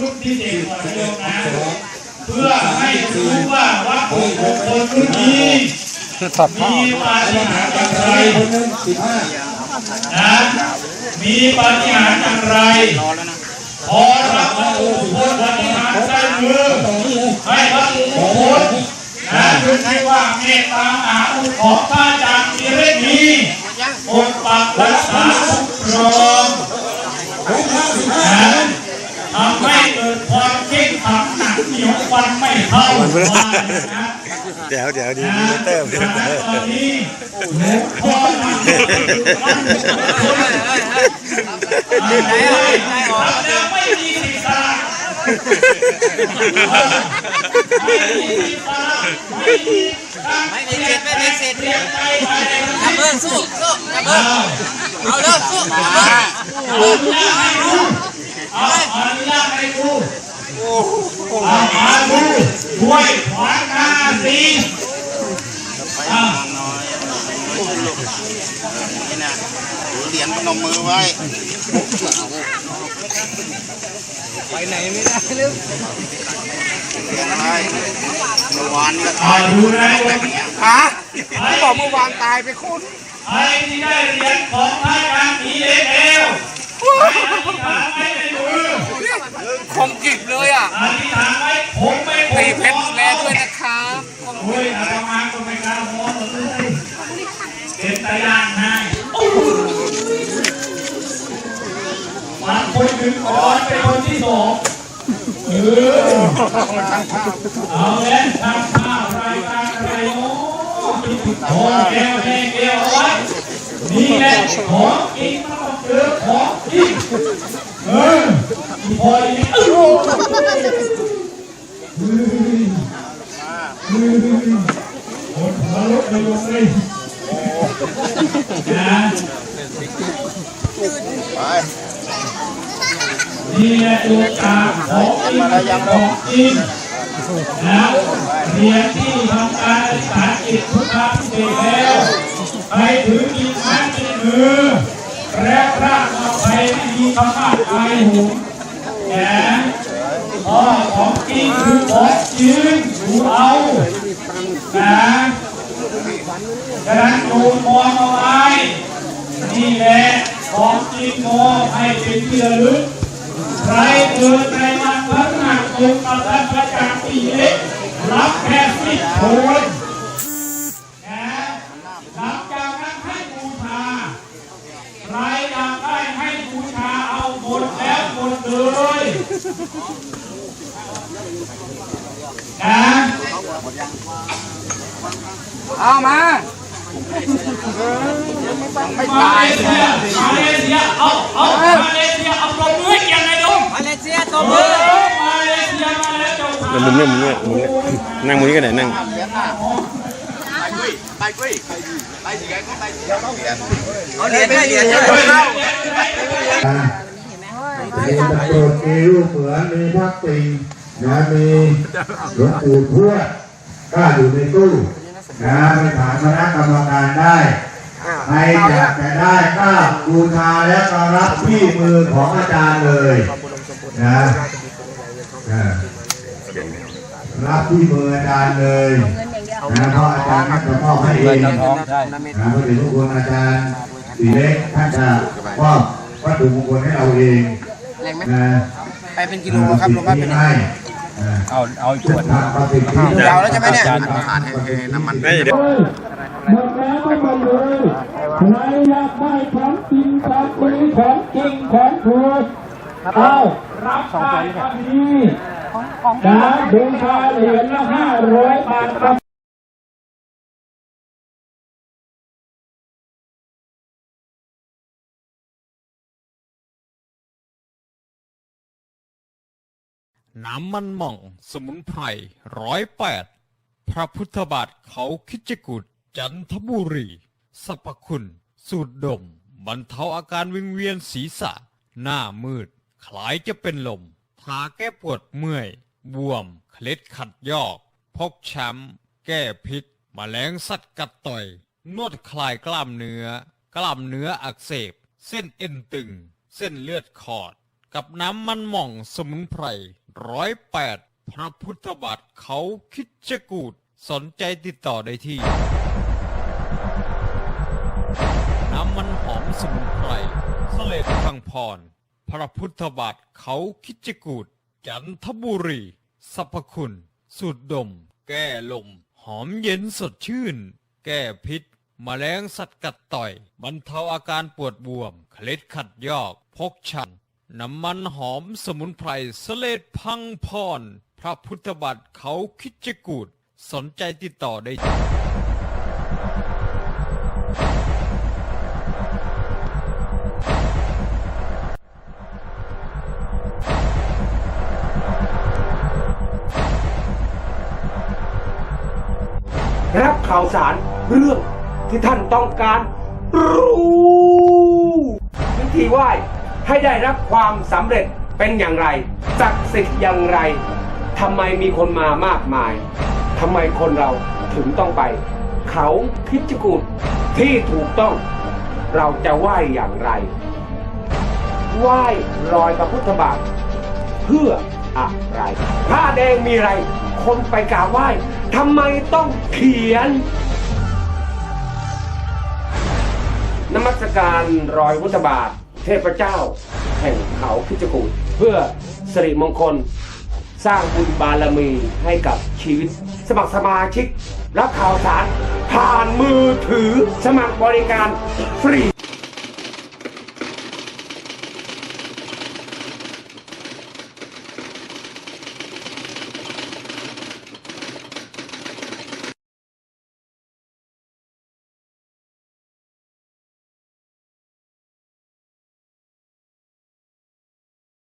รุ่นที่เด็กกว่าโยมนะเพื่อให้รู้ว่าวัตถุมงคลรุ่นนี้มีปาฏิหาริย์อย่างไรนะมีปาฏิหาริย์อย่างไรพอรับวัตถุมงคลปาฏิหาริย์ใส่มือต่อให้วัตถุมงคลนะขึ้นที่ว่าเมตตามหาอุปของพระอาจารย์มีเรื่องนี้ปกปักรักษา เดี๋ยวเดี๋ยวดีนะมีเติมนะตอนนี้หลวงพ่อท่านไหนออกแล้วไม่มีศีรษะไม่มีศีรษะไม่มีไม่มีสิทธิ์ไม่มีสิทธิ์เรียกใจไปเลยจับมือสู้สู้จับมือเอาเริ่มสู้เอาอนุญาตให้ดูเอาอนุญาตให้ดูเอามาดูห้วยขวางนาสีเอา นี่นะถือเหรียญพนมมือไว้ ไปไหนไม่ได้เลยเหรียญไว้เมื่อวานนี่ก็เอาดูนะโยมฮะที่บอกเมื่อวานตายไปคุณใครที่ได้เหรียญของพระอาจารย์ผีเล็กเอวให้อธิษฐานไว้ในมือคมกริบเลยอะอธิษฐานไว้ผมไม่ผมตีเพชรึงก่อนเป็นคนที่สองเออเอาแล้วทำข้าวรายการอะไรโน้โอ้แก้วแห้งแก้วเอาไว้นี่แหละของกินมันต้องเจอของกินเออพอดีเออหัวลุกเลยลงเลยนะนี่ แหละตัวกาของจริงของจริงนะเรียนที่ทำการอธิษฐานจิตทุกครั้งเสร็จแล้วไปถือกินน้ในมือแล้วร่างออกไปไม่มีคำว่าตายหูนะพ่อของจริงคือของจริงดูเอานะฉะนั้นดูมองเอาไว้นี่แหละของจริงมองให้เป็นที่ระลึก ใครเกิดในวันพฤหัสตรงกับท่านพระจารย์ปีเล็กรับแค่สิบคนนะหลังจากนั้นให้บูชาใครอยากได้ให้บูชาเอาหมดแล้วหมดเลยนะเอามามาเลเซียมาเลเซียเอาเอามาเลเซียเอาปรบมือให้ยังไงดง มาเลเซียตัวมือมาเลเซียมาแล้วเจ้าค่ะมันมุมเนี่ยมุมเนี่ยมุมเนี่ยนั่งมุมนี้ก็ได้นั่งเอาเหรียญให้เหรียญให้เป็นตะโกนมีรูปเหมือนมีพักติงนะมีหลวงปู่ทวดก็อยู่ในตู้นะไปถามคณะกรรมการได้ใครอยากจะได้ก็บูชาแล้วก็รับที่มือของอาจารย์เลย นะอ่ารับที่มืออาจารย์เลยนะเพราะอาจารย์ท่านจะมอบให้เองนะพระเดชพระคุณอาจารย์สีเล็กท่านจะมอบวัตถุมงคลให้เราเองแรงไหมนะไปเป็นกิโลครับรวมว่าเป็นให้เอาเอาอีกขวดทางประสิทธิยาวแล้วใช่ไหมเนี่ยน้ำมันไม่เดี๋ยวหมดแล้วก็หมดเลยใครอยากได้ของจริงของจริงของจริงของถูกเอา รับได้ครับนี้นะบูชาเหรียญละห้าร้อยบาทครับน้ำมันหม่อง สมุนไพรร้อยแปด พระพุทธบาทเขาคิจกุฎจันทบุรี สรรพคุณ สูดดม บรรเทาอาการวิงเวียนศีรษะ หน้ามืด คล้ายจะเป็นลมทาแก้ปวดเมื่อย บวม เคล็ดขัดยอก พกช้ำ แก้พิษมแมลงสัตว์กัดต่อย นวดคลายกล้ามเนื้อ กล้ามเนื้ออักเสบ เส้นเอ็นตึง เส้นเลือดขอด กับน้ำมันหม่องสมุนไพรร้อยแปดพระพุทธบาทเขาคิดจะกูด สนใจติดต่อได้ที่ น้ำมันหอมสมุนไพรสเลดพังพร พระพุทธบาทเขาคิจกูดจันทบุรีสรรพคุณ สูตรดม แก้ลม หอมเย็นสดชื่น แก้พิษแมลงสัตว์กัดต่อย บรรเทาอาการปวดบวม เคล็ดขัดยอก พกชัน น้ำมันหอมสมุนไพรสเลดพังพร พระพุทธบาทเขาคิจกูดสนใจติดต่อได้ ข่าวสารเรื่องที่ท่านต้องการรู้วิธีไหว้ให้ได้รับความสำเร็จเป็นอย่างไรศักดิ์สิทธิ์อย่างไรทำไมมีคนมามากมายทำไมคนเราถึงต้องไป เขาคิดจกูดที่ถูกต้อง เราจะไหว้อย่างไร ไหว้รอยพระพุทธบาทเพื่ออะไรผ้าแดงมีอะไร คนไปกราบไหว้ ทำไมต้องเขียนนมัสการรอยพุทธบาท เทพเจ้า แห่งเขาพิจกูฏเพื่อสิริมงคล สร้างบุญบารมีให้กับชีวิต สมัครสมาชิก รับข่าวสาร ผ่านมือถือสมัครบริการฟรี